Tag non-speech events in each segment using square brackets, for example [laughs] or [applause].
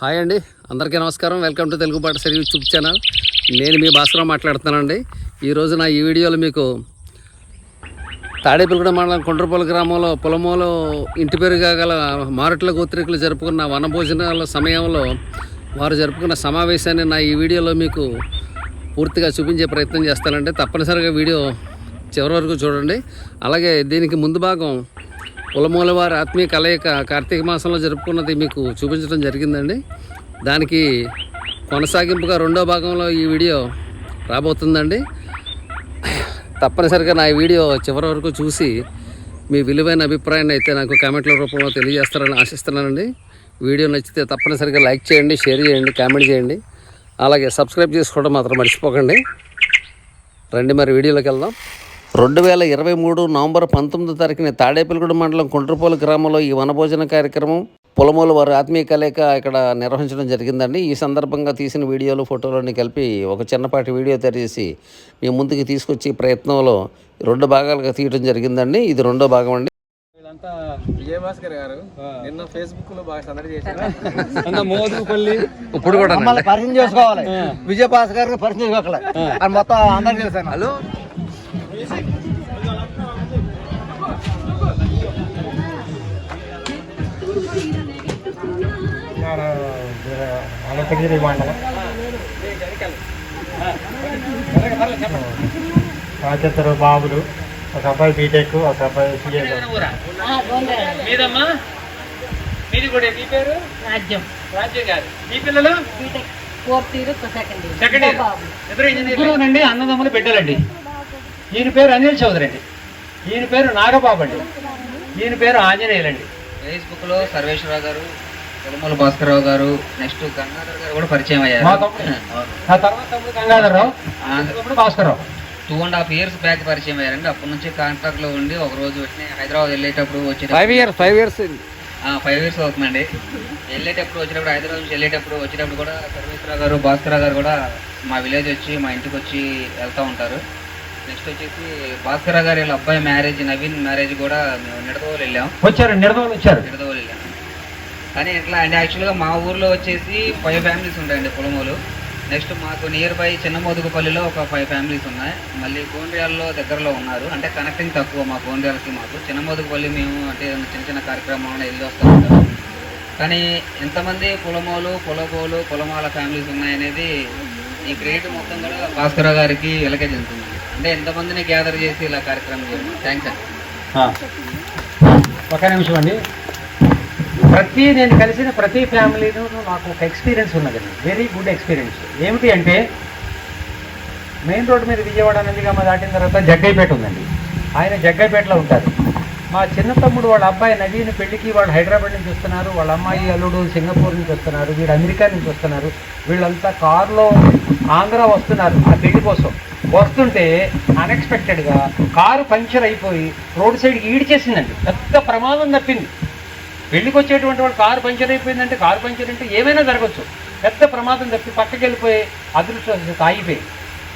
Hi అండి అందరికీ నమస్కారం. వెల్కమ్ టు తెలుగు పాట యూట్యూబ్ ఛానల్. నేను మీ భాస్కరం మాట్లాడుతున్నానండి. ఈరోజు నా ఈ వీడియోలో మీకు తాడేపల్లిగూడ మండలం కొండ్రపల్లి గ్రామంలో పొలమూలో ఇంటి పేరుగా గల మారుట్ల గోత్రికులు జరుపుకున్న వనభోజనాల సమయంలో వారు జరుపుకున్న సమావేశాన్ని నా ఈ వీడియోలో మీకు పూర్తిగా చూపించే ప్రయత్నం చేస్తానండి. తప్పనిసరిగా వీడియో చివరి వరకు చూడండి. అలాగే దీనికి ముందు భాగం కులమూల వారి ఆత్మీయ కలయిక కార్తీక మాసంలో జరుపుకున్నది మీకు చూపించడం జరిగిందండి. దానికి కొనసాగింపుగా రెండో భాగంలో ఈ వీడియో రాబోతుందండి. తప్పనిసరిగా నా ఈ వీడియో చివరి వరకు చూసి మీ విలువైన అభిప్రాయాన్ని అయితే నాకు కామెంట్ల రూపంలో తెలియజేస్తారని ఆశిస్తున్నానండి. వీడియో నచ్చితే తప్పనిసరిగా లైక్ చేయండి షేర్ చేయండి కామెంట్ చేయండి. అలాగే సబ్స్క్రైబ్ చేసుకోవడం మాత్రం మర్చిపోకండి. రండి మరి వీడియోలోకి వెళ్దాం. రెండు వేల ఇరవై మూడు నవంబర్ పంతొమ్మిదో తారీఖున తాడేపల్లిగూడ మండలం కుంట్రపోలు గ్రామంలో ఈ వనభోజన కార్యక్రమం పొలమూలు వారి ఆత్మీయ కలయిక ఇక్కడ నిర్వహించడం జరిగిందండి. ఈ సందర్భంగా తీసిన వీడియోలు ఫోటోలన్నీ కలిపి ఒక చిన్నపాటి వీడియో తయారు చేసి మీ ముందుకు తీసుకొచ్చి ప్రయత్నంలో రెండు భాగాలుగా తీయడం జరిగిందండి. ఇది రెండో భాగం అండి. వీళ్ళంతా విజయభాస్కర్ గారు. నిన్న ఫేస్బుక్లో బాగా సందడి చేశారు. [laughs] మోదుపల్లి ఇప్పుడు కూడా మమ్మల్ని పరిచయం చేసుకోవాలి. పరిచయం మొత్తం అందరికి తెలుసాను హలో. అనంతగిరి మండలం రాజేంద్ర బాబులు ఒక అబ్బాయి బీటెక్ ఒక అబ్బాయి సిఏ మీదమ్మా? మీది కూడా మీ పేరు? రాజ్యం. రాజ్యం గారు. మీ పిల్లలు? BTech fourth year second year second year బాబు. ఇద్దరు ఇంజనీర్లు అండి అన్నదమ్ములు బిడ్డలండి. ఈయన పేరు అనిల్ చౌదరి అండి. ఈయన పేరు నాగబాబు అండి. ఈయన పేరు ఆంజనేయులండి ఫేస్బుక్లో సర్వేశ్వరరావు గారు తిరుమల భాస్కరరావు గారు నెక్స్ట్ గంగాధర్ గారు కూడా పరిచయం మా అయ్యారు తమ్ముడు ఆ తర్వాత తమ్ముడు గంగాధరరావు తమ్ముడు Bhaskararao. Two and half years back పరిచయం అయ్యారండి. అప్పటి నుంచి కాంటాక్ట్లో ఉండి ఒక రోజు వెంటనే హైదరాబాద్ వెళ్ళేటప్పుడు వచ్చి five years five years five years అవుతుందండి. వెళ్ళేటప్పుడు వచ్చేటప్పుడు హైదరాబాద్ నుంచి వెళ్ళేటప్పుడు వచ్చేటప్పుడు కూడా సర్వేశ్వరరావు గారు భాస్కరరావు గారు కూడా మా విలేజ్ వచ్చి మా ఇంటికి వచ్చి వెళ్తూ ఉంటారు. నెక్స్ట్ వచ్చేసి భాస్కరరావు గారి వీళ్ళ అబ్బాయి మ్యారేజ్ నవీన్ మ్యారేజ్ కూడా మేము నిడదవోలు వెళ్ళాం. వచ్చారు నిర్దోలు వచ్చారు? నిడదవోలు వెళ్ళాం. కానీ ఎట్లా అంటే యాక్చువల్గా మా ఊర్లో వచ్చేసి ఫైవ్ ఫ్యామిలీస్ ఉంటాయండి పొలమూలు నెక్స్ట్ మాకు నియర్ బై చిన్నమోదుగుపల్లిలో ఒక ఫైవ్ ఫ్యామిలీస్ ఉన్నాయి. మళ్ళీ గోండ్రియాల్లో దగ్గరలో ఉన్నారు. అంటే కనెక్టింగ్ తక్కువ మా గోండ్రియాలకి మాకు. చిన్నమోదుగుపల్లి మేము అంటే చిన్న చిన్న కార్యక్రమాలను వెళ్ళి వస్తూ ఉంటాం కానీ ఎంతమంది పొలమోలు పొలగోలు పొలమాల ఫ్యామిలీస్ ఉన్నాయనేది ఈ క్రెడిట్ మొత్తం కూడా భాస్కర గారికి వెలకే చెందుతుంది. అంటే ఎంతమందిని గ్యాదర్ చేసి ఇలా కార్యక్రమం చేయడం? థ్యాంక్స్ అండి. ఒక నిమిషం అండి. ప్రతి నేను కలిసిన ప్రతి ఫ్యామిలీను నాకు ఒక ఎక్స్పీరియన్స్ ఉన్నదండి. వెరీ గుడ్ ఎక్స్పీరియన్స్ ఏమిటి అంటే మెయిన్ రోడ్ మీద విజయవాడ నందిగామ దాటిన తర్వాత జగ్గైపేట ఉందండి. ఆయన జగ్గైపేటలో ఉంటారు. మా చిన్న తమ్ముడు వాళ్ళ అబ్బాయి నవీన్ పెళ్ళికి వాళ్ళు హైదరాబాద్ నుంచి వస్తున్నారు. వాళ్ళ అమ్మాయి అల్లుడు సింగపూర్ నుంచి వస్తున్నారు. వీడు అమెరికా నుంచి వస్తున్నారు. వీళ్ళంతా కారులో ఆంధ్ర వస్తున్నారు ఆ పెళ్ళి కోసం. వస్తుంటే అన్ఎక్స్పెక్టెడ్గా కారు పంక్చర్ అయిపోయి రోడ్ సైడ్కి ఈడ్చేసిందండి. పెద్ద ప్రమాదం తప్పింది. పెళ్ళికి వచ్చేటువంటి వాళ్ళు కారు పంక్చర్ అయిపోయిందంటే కారు పంక్చర్ అంటే ఏమైనా జరగచ్చు. పెద్ద ప్రమాదం తప్పి పక్కకి వెళ్ళిపోయి అదృష్టం తాగిపోయి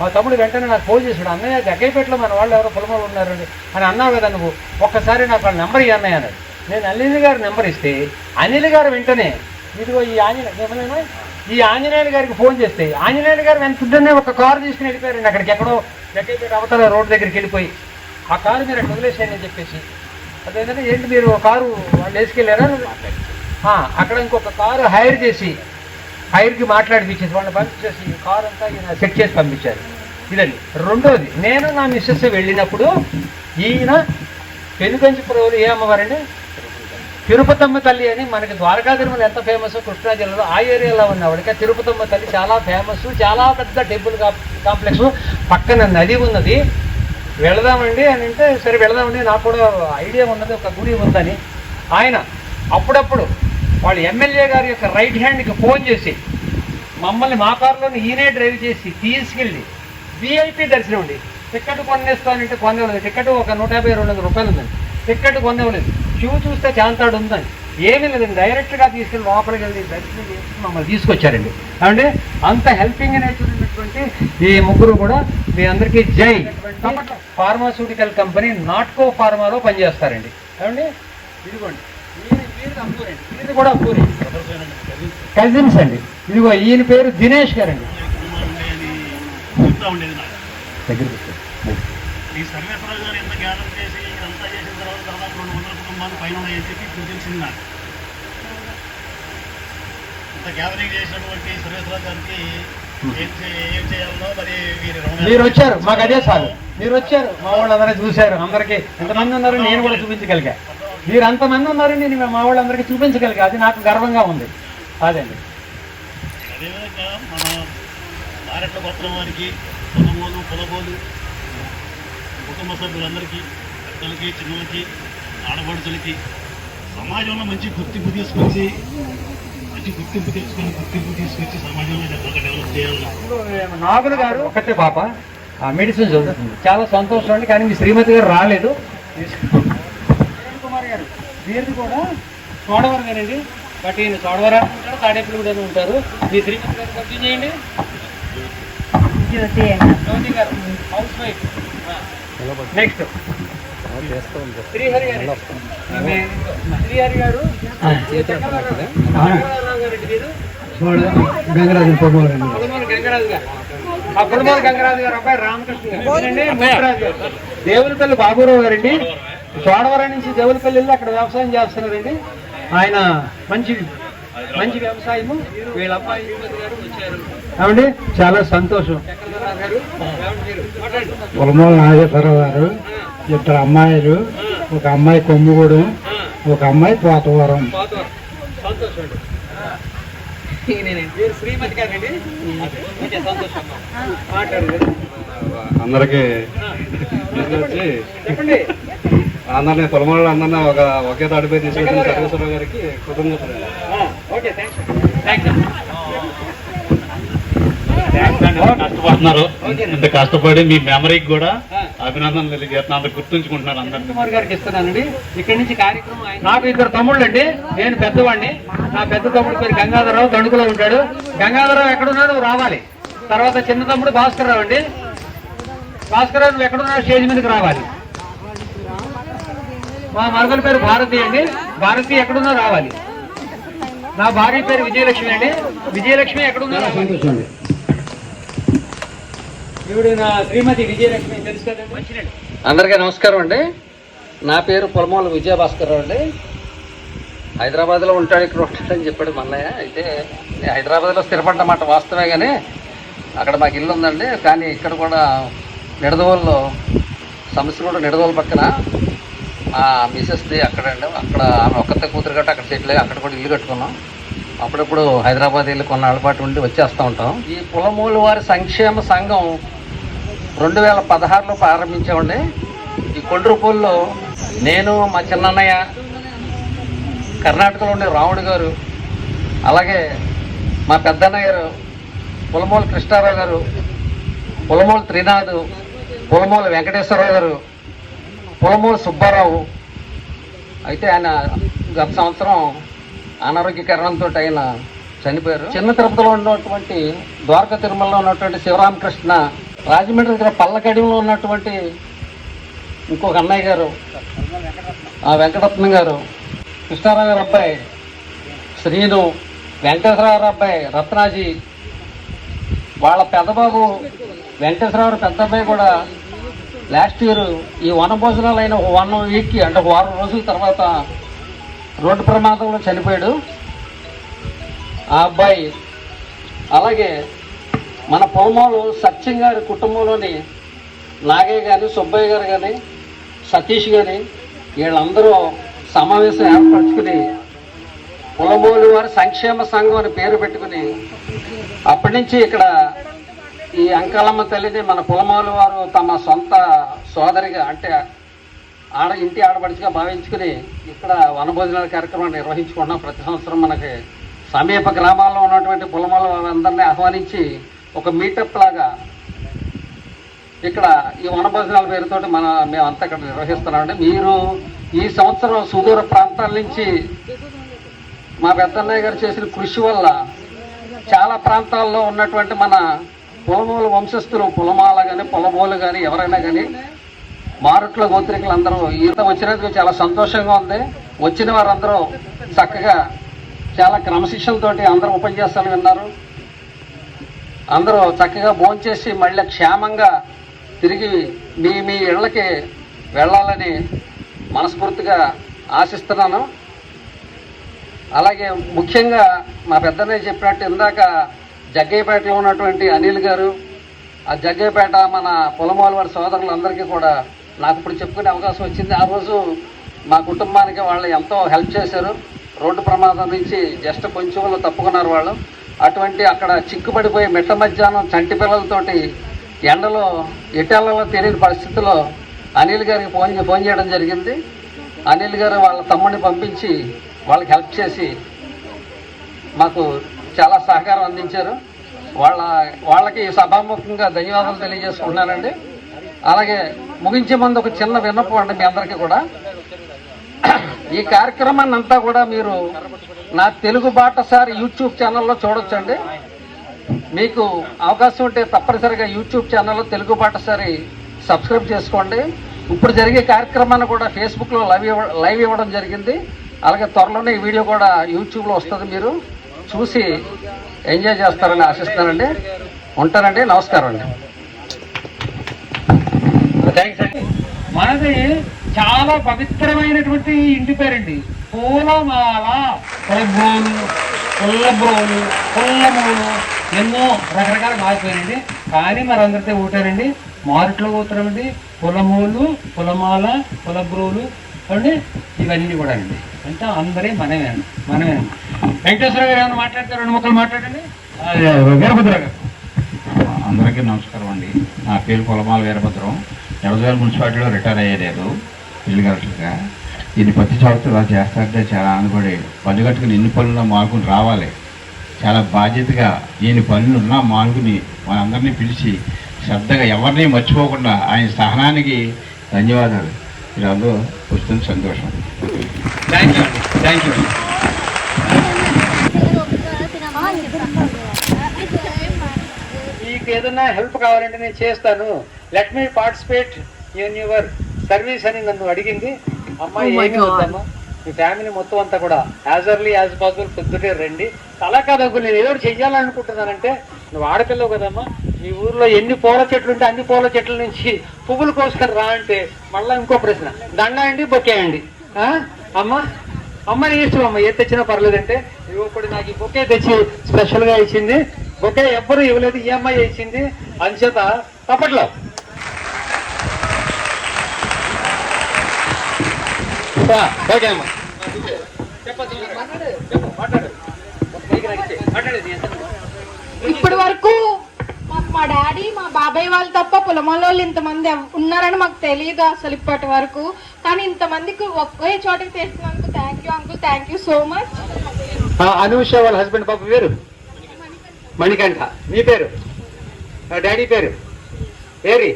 మా తమ్ముడు వెంటనే నాకు ఫోన్ చేశాడు అన్నయ్య జగ్గైపేటలో మన వాళ్ళు ఎవరో పొలమాలు ఉన్నారండి. అని అన్నావు కదా నువ్వు ఒక్కసారి నాకు వాళ్ళ నెంబర్ ఇవ్వ అన్నయ్య అన్నాడు. నేను అనిల్ గారి నెంబర్ ఇస్తే అనిల్ గారు వెంటనే ఇదిగో ఈ ఆంజనేయ ఏమన్నా ఈ ఆంజనేయులు గారికి ఫోన్ చేస్తే ఆంజనేయులు గారు వెంటనే ఒక కారు తీసుకుని వెళ్ళిపోయారండి అక్కడికి ఎక్కడో జగ్గైపేట అవతల రోడ్ దగ్గరికి వెళ్ళిపోయి. ఆ కారు మీరు అక్కడ వదిలేసేయండి అని చెప్పేసి. అదేంటంటే ఏంటి మీరు కారు వాళ్ళు వేసుకెళ్ళారా? అక్కడ ఇంకొక కారు హైర్ చేసి హైర్కి మాట్లాడిపించేసి వాళ్ళని పంపించేసి ఈ కారు అంతా ఈయన సెట్ చేసి పంపించారు. ఇదండి. రెండోది నేను నా మిస్సెస్ వెళ్ళినప్పుడు ఈయన పెనుగంచిపురంలో ఏ అమ్మవారండి? తిరుపతమ్మ తల్లి అని మనకి ద్వారకా తిరుమల ఎంత ఫేమస్ కృష్ణా జిల్లాలో ఆ ఏరియాలో ఉన్నవాడికి తిరుపతమ్మ తల్లి చాలా ఫేమస్ చాలా పెద్ద టెంపుల్ కాంప్లెక్స్. పక్కన నది ఉన్నది. వెళదామండి అని అంటే సరే వెళదామండి నాకు కూడా ఐడియా ఉన్నది ఒక గుడి ఉందని. ఆయన అప్పుడప్పుడు వాళ్ళు ఎమ్మెల్యే గారి యొక్క రైట్ హ్యాండ్కి ఫోన్ చేసి మమ్మల్ని మా కారులోని ఈయనే డ్రైవ్ చేసి తీసుకెళ్ళి విఐపి దర్శనం అండి టికెట్ కొనేస్తానంటే కొనేవాలేదు టికెట్ ఒక నూట యాభై రెండు వందల రూపాయలు ఉందండి. టికెట్ కొనేవాలేదు క్యూ చూస్తే చాంతాడు ఉందండి. ఏమీ లేదండి. డైరెక్ట్గా తీసుకెళ్ళి లోపలికి వెళ్ళి దర్శనం చేసి మమ్మల్ని తీసుకొచ్చారండి. అంటే అంత హెల్పింగ్ నేచర్ ఉన్నటువంటి ఈ ముగ్గురు కూడా మీ అందరికీ జై. ఫార్మాస్యూటికల్ కంపెనీ నాట్కో ఫార్మాలో పనిచేస్తారండి. ఏమండి? ఇదిగోండి. ఇది కూడా పూరి కజిన్స్ అండి. ఇదిగో ఈయన పేరు దినేష్ గారు అండి మరి వచ్చారు. మాకు అదే చాలు. మీరు వచ్చారు. మా వాళ్ళందరూ చూశారు. అందరికీ ఎంతమంది ఉన్నారు నేను కూడా చూపించగలిగా. మీరు అంతమంది ఉన్నారు నేను మా వాళ్ళందరికీ చూపించగలిగా. అది నాకు గర్వంగా ఉంది. అదండి. అదేవిధంగా మన పత్రం వారికి పొలబోలు కుటుంబ సభ్యులందరికీ పెద్దలకి చిన్నలకి ఆడపడుచులకి సమాజంలో మంచి గుర్తింపు తీసుకొచ్చి మంచి గుర్తింపు తెచ్చుకొని గుర్తింపు తీసుకొచ్చి సమాజంలో డెవలప్ చేయాలి నాగులు గారు ఒకటే పాప. ఆ మెడిసిన్ చదువుతుంది. చాలా సంతోషం అండి కానీ మీ శ్రీమతి గారు రాలేదు. వీరిది కూడా చోడవరం గారండి బట్ ఈయన చోడవరం ఉంటారు తాడేపులు కూడా ఉంటారు. మీ శ్రీమతి గారు పరిచయం చేయండి. జ్యోతి జ్యోతి గారు హౌస్ వైఫ్. నెక్స్ట్. శ్రీహరి గారు. శ్రీహరి గారు గంగారావు గారండి మీరు గంగరాజు గంగరాజు గారు. ఆ కులమూరు గంగరాజు గారు అబ్బాయి రామకృష్ణ గారు. గారు దేవులపల్లి బాబురావు గారండి. చోడవరం నుంచి దేవులపల్లి వెళ్ళి అక్కడ వ్యవసాయం చేస్తున్నారండి. ఆయన మంచి మంచి వ్యవసాయము. వీళ్ళ అబ్బాయి శ్రీమతి గారు వచ్చారు. ఏమండి? చాలా సంతోషం. ఉలమూల నాగేశ్వరరావు గారు ఇద్దరు అమ్మాయిలు ఒక అమ్మాయి కొమ్ముగూడెం ఒక అమ్మాయి పోతవరం అందరికి చెప్పండి. అందరినీ పొలమూల అందరినీ ఒక ఒకే తాడిపై తీసుకొచ్చిన సర్వేశ్వరరావు గారికి కృతజ్ఞతలు కష్టపడుతున్నారు. ఇంత కష్టపడి మీ మెమరీకి కూడా అభినందనలు తెలియజేస్తున్నారు. అందరు గుర్తుంచుకుంటున్నారు అందరినీ. కుమార్ గారికి ఇస్తున్నానండి. ఇక్కడి నుంచి కార్యక్రమం నాకు ఇద్దరు తమ్ముళ్ళు అండి నేను పెద్దవాడిని. నా పెద్ద తమ్ముడు పేరు గంగాధరరావు. తణుకులో ఉంటాడు. గంగాధరరావు ఎక్కడున్నాడు నువ్వు రావాలి. తర్వాత చిన్న తమ్ముడు భాస్కర్ రావు అండి. భాస్కర్ రావు నువ్వు ఎక్కడున్నావు స్టేజ్ మీదకి రావాలి. మా మరదల పేరు భారతి అండి. భారతి ఎక్కడున్నా రావాలి. నా భార్య పేరు విజయలక్ష్మి అండి. విజయలక్ష్మి ఎక్కడున్నా సంతోషం. అండి ఈవిడ నా శ్రీమతి విజయలక్ష్మి తెలుసు కదండి? మంచిదండి. అందరికీ నమస్కారం అండి. నా పేరు పొలమూల విజయభాస్కర్ అండి. హైదరాబాద్లో ఉంటాడు ఇక్కడ ఉంటాడని చెప్పాడు మన్నయ్య అయితే హైదరాబాద్లో స్థిరపడ్డమాట వాస్తవే కానీ అక్కడ మాకు ఇల్లు ఉందండి. కానీ ఇక్కడ కూడా నిడదవోల్లో సమస్య కూడా నిడదవోలు పక్కన. మా మిసెస్ది అక్కడండి అక్కడ ఆమె ఒక్కతే కూతురు గట్ట అక్కడ సెటిల్ అయ్యి అక్కడ కూడా ఇల్లు కట్టుకున్నాం. అప్పుడప్పుడు హైదరాబాద్ వెళ్ళి కొన్నాళ్ళ పాటు ఉండి వచ్చేస్తూ ఉంటాం. ఈ కులమూలు వారి సంక్షేమ సంఘం రెండు వేల పదహారులో ప్రారంభించామండి. ఈ కొండ్రపూల్లో నేను మా చిన్నన్నయ్య కర్ణాటకలో ఉండే రాముడు గారు అలాగే మా పెద్దన్నయ్య గారు పులమూల కృష్ణారావు గారు పులమూల త్రినాథ్ పులమూల వెంకటేశ్వరరావు గారు పులమూల సుబ్బారావు. అయితే ఆయన గత సంవత్సరం అనారోగ్య కారణంతో ఆయన చనిపోయారు. చిన్న తిరుపతిలో ఉన్నటువంటి ద్వారకా తిరుమలలో ఉన్నటువంటి శివరామకృష్ణ రాజమండ్రి దగ్గర పల్లకడిలో ఉన్నటువంటి ఇంకొక అన్నయ్య గారు ఆ వెంకటరత్నం గారు కృష్ణారావు గారు అబ్బాయి శ్రీను వెంకటేశ్వరరావు అబ్బాయి రత్నాజీ వాళ్ళ పెద్దబాబు వెంకటేశ్వరరావు పెద్ద అబ్బాయి కూడా లాస్ట్ ఇయర్ ఈ వన భోజనాలు అయిన ఒక వన్ వీక్కి అంటే ఒక వారం రోజుల తర్వాత రోడ్డు ప్రమాదంలో చనిపోయాడు. ఆ అబ్బాయి అలాగే మన పొలమోలు సత్యం గారి కుటుంబంలోని నాగయ్య కానీ సుబ్బయ్య గారు కానీ సతీష్ కానీ వీళ్ళందరూ సమావేశం ఏర్పరచుకుని పొలమోలు వారి సంక్షేమ సంఘం అని పేరు పెట్టుకుని అప్పటి నుంచి ఇక్కడ ఈ అంకాలమ్మ తల్లిని మన పొలమోలు వారు తమ సొంత సోదరిగా అంటే ఆడ ఇంటి ఆడపడిచిగా భావించుకుని ఇక్కడ వనభోజనాల కార్యక్రమాన్ని నిర్వహించుకుంటున్నాం. ప్రతి సంవత్సరం మనకి సమీప గ్రామాల్లో ఉన్నటువంటి పులమాల వారందరినీ ఆహ్వానించి ఒక మీటప్ లాగా ఇక్కడ ఈ వనభోజనాల పేరుతోటి మన మేమంతా ఇక్కడ నిర్వహిస్తున్నామండి. మీరు ఈ సంవత్సరం సుదూర ప్రాంతాల నుంచి మా పెద్దన్నయ్య గారు చేసిన కృషి వల్ల చాలా ప్రాంతాల్లో ఉన్నటువంటి మన పొలమూల వంశస్థులు పులమాల కానీ పొలమూలు కానీ ఎవరైనా కానీ మారుట్ల గోత్రికులు అందరూ ఈత వచ్చినందుకు చాలా సంతోషంగా ఉంది. వచ్చిన వారందరూ చక్కగా చాలా క్రమశిక్షణతోటి అందరూ ఉపన్యాసాలు విన్నారు. అందరూ చక్కగా భోంచేసి మళ్ళీ క్షేమంగా తిరిగి మీ మీ ఇళ్ళకి వెళ్ళాలని మనస్ఫూర్తిగా ఆశిస్తున్నాను. అలాగే ముఖ్యంగా మా పెద్దనే చెప్పినట్టు ఇందాక జగ్గయ్యపేటలో ఉన్నటువంటి అనిల్ గారు ఆ జగ్గయ్యపేట మన పొలమాల వారి సోదరులందరికీ కూడా నాకు ఇప్పుడు చెప్పుకునే అవకాశం వచ్చింది. ఆ రోజు మా కుటుంబానికి వాళ్ళు ఎంతో హెల్ప్ చేశారు. రోడ్డు ప్రమాదం నుంచి జస్ట్ కొంచెంలో తప్పుకున్నారు వాళ్ళు. అటువంటి అక్కడ చిక్కుపడిపోయి మిట్ట మధ్యాహ్నం చంటి పిల్లలతోటి ఎండలో ఎటెళ్ళలో తెలియని పరిస్థితిలో అనిల్ గారికి ఫోన్ ఫోన్ చేయడం జరిగింది. అనిల్ గారు వాళ్ళ తమ్ముడిని పంపించి వాళ్ళకి హెల్ప్ చేసి మాకు చాలా సహకారం అందించారు. వాళ్ళ వాళ్ళకి సభాముఖంగా ధన్యవాదాలు తెలియజేసుకుంటున్నానండి. అలాగే ముగించే ముందు ఒక చిన్న విన్నపం అండి మీ అందరికీ కూడా. ఈ కార్యక్రమాన్ని అంతా కూడా మీరు నా తెలుగు బాటసారి యూట్యూబ్ ఛానల్లో చూడొచ్చండి. మీకు అవకాశం ఉంటే తప్పనిసరిగా యూట్యూబ్ ఛానల్లో తెలుగు బాటసారి సబ్స్క్రైబ్ చేసుకోండి. ఇప్పుడు జరిగే కార్యక్రమాన్ని కూడా ఫేస్బుక్లో లైవ్ ఇవ్వ లైవ్ ఇవ్వడం జరిగింది. అలాగే త్వరలోనే ఈ వీడియో కూడా యూట్యూబ్లో వస్తుంది మీరు. చూసి ఎంజాయ్ చేస్తారని ఆశిస్తానండి ఉంటానండి. నమస్కారం అండి. థ్యాంక్స్ అండి. మనది చాలా పవిత్రమైనటువంటి ఇంటి పేరండి. పూలమాల పులబ్రోలు పుల్లబ్రోలు పుల్లమూలు ఎన్నో రకరకాల మారిపోయారండి కానీ మరి అందరితో ఊటారండి మారుట్లో పోతారండి పులమూలు పులమాల పులబ్రోలు అండి. ఇవన్నీ కూడా అండి అంటే అందరే మనమే మనమే వెంకటేశ్వర గారు ఏమైనా మాట్లాడతారు రెండు ముక్కలు మాట్లాడండి. ఆ, వీరభద్ర గారు. అందరికీ నమస్కారం అండి. నా పేరు పొలమాల వీరభద్రం. ఎవరిదారు మున్సిపాలిటీలో రిటైర్ అయ్యలేదు. ఇల్లు కరెక్ట్గా. ఇది ప్రతి సంవత్సరం ఇలా చేస్తారంటే చాలా ఆనందపడి పన్ను కట్టుకుని ఎన్ని పనులు మాల్కుని రావాలి. చాలా బాధ్యతగా ఎన్ని పనులు ఉన్నా మాల్కుని మనందరినీ పిలిచి శ్రద్ధగా ఎవరిని మర్చిపోకుండా ఆయన సహనానికి ధన్యవాదాలు. మీరందరూ వస్తుంది సంతోషం. థ్యాంక్ యూ అండి. థ్యాంక్ యూ మీకు ఏదైనా హెల్ప్ కావాలంటే నేను చేస్తాను. Let me participate in your service అని నన్ను అడిగింది. అమ్మాయి ఏమి వద్దమ్మా? మీ ఫ్యామిలీ మొత్తం అంతా కూడా యాజ్ ఎర్లీ యాజ్ పాసిబుల్ పొద్దుటే రండి. అలా కాదు నేను ఏదో చెయ్యాలనుకుంటున్నానంటే నువ్వు ఆడపిల్లవు కదమ్మా. మీ ఊర్లో ఎన్ని పూల చెట్లు ఉంటే అన్ని పూల చెట్ల నుంచి పువ్వులు కోసుకొని రా అంటే మళ్ళీ ఇంకో ప్రశ్న. దండ అండి బొక్కే అండి? అమ్మా అమ్మని ఇష్టం అమ్మ ఏది తెచ్చినా పర్లేదంటే. ఇవ్వ ఇప్పుడు నాకు ఈ బొకే తెచ్చి స్పెషల్గా ఇచ్చింది. బొకే ఎవ్వరు ఇవ్వలేదు ఈ అమ్మాయి ఇచ్చింది. అంచేత తప్పట్లో. ఓకే అమ్మా. చెప్పొద్దు. మాట్లాడు. చెప్పు, మాట్లాడు. నాకు ఇప్పటి వరకు మా డాడీ మా బాబాయ్ వాళ్ళు తప్ప పొలమాల వాళ్ళు ఇంతమంది ఉన్నారని మాకు తెలియదు అసలు ఇప్పటి వరకు. కానీ ఇంతమందికి ఒకే చోటకి తెచ్చినందుకు thank you uncle thank you so much Anusha వాళ్ళ హస్బెండ్ పాప పేరు? మణికంఠ. మీ పేరు? డాడీ పేరు? పేరి?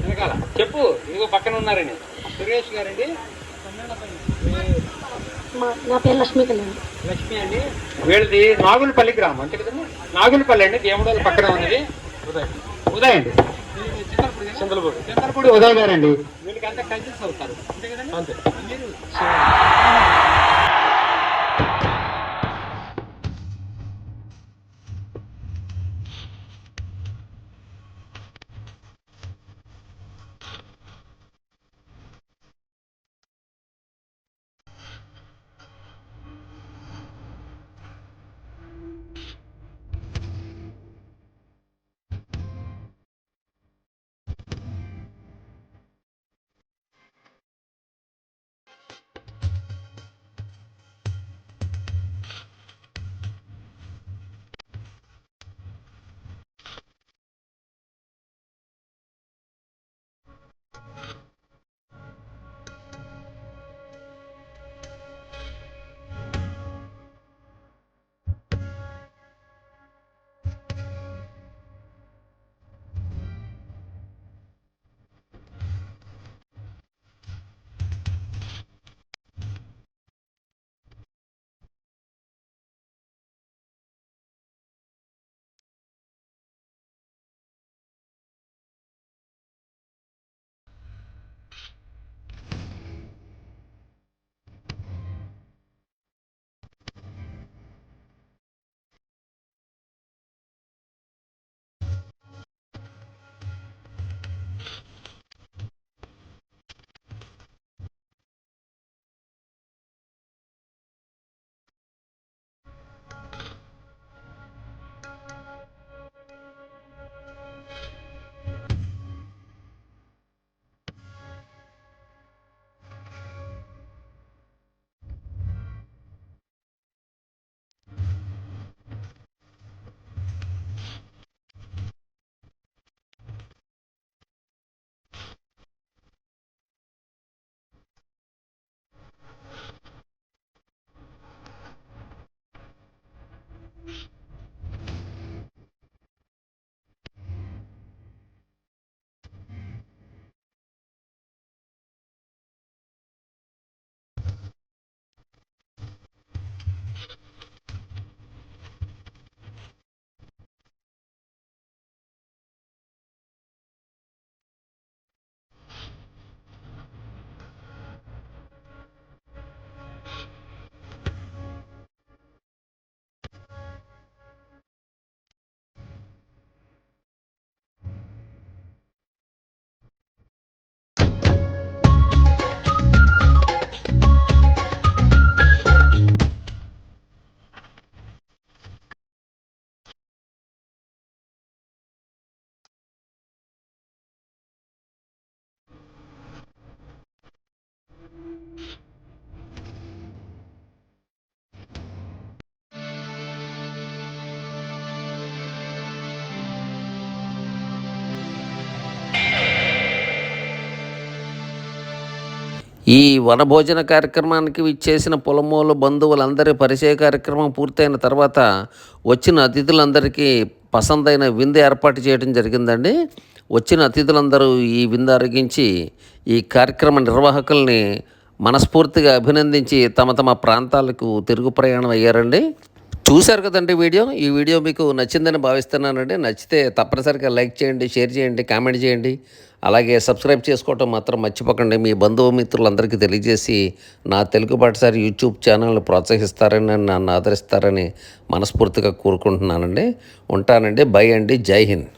వెనకాల. చెప్పు ఇదిగో పక్కన ఉన్నారని. సురేష్ గారండి. నా పేరు లక్ష్మీ కళ్యాణ్ లక్ష్మి అండి. వీళ్ళది నాగులపల్లి గ్రామం అంతే కదండి? నాగులపల్లి అండి దేవుడు పక్కన ఉన్నది. ఉదయ్. ఉదయ్ అండి. చింతలపూడి చింతలపూడి ఉదయ్ గారండి. వీళ్ళకి అంతా కజిన్స్ అవుతారు. అంతే కదండి? అంతే. ఈ వనభోజన కార్యక్రమానికి విచ్చేసిన పొలమూలు బంధువులందరి పరిచయ కార్యక్రమం పూర్తయిన తర్వాత వచ్చిన అతిథులందరికీ పసందైన విందు ఏర్పాటు చేయడం జరిగిందండి. వచ్చిన అతిథులందరూ ఈ విందు అరిగించి ఈ కార్యక్రమ నిర్వాహకుల్ని మనస్ఫూర్తిగా అభినందించి తమ తమ ప్రాంతాలకు తిరుగు ప్రయాణం అయ్యారండి చూశారు కదండి వీడియో? ఈ వీడియో మీకు నచ్చిందని భావిస్తున్నానండి. నచ్చితే తప్పనిసరిగా లైక్ చేయండి షేర్ చేయండి కామెంట్ చేయండి. అలాగే సబ్స్క్రైబ్ చేసుకోవటం మాత్రం మర్చిపోకండి. మీ బంధువు మిత్రులందరికీ తెలియజేసి నా తెలుగు పాటసారి యూట్యూబ్ ఛానల్ని ప్రోత్సహిస్తారని నన్ను ఆదరిస్తారని మనస్ఫూర్తిగా కోరుకుంటున్నానండి. ఉంటానండి. బై అండి. జై హింద్.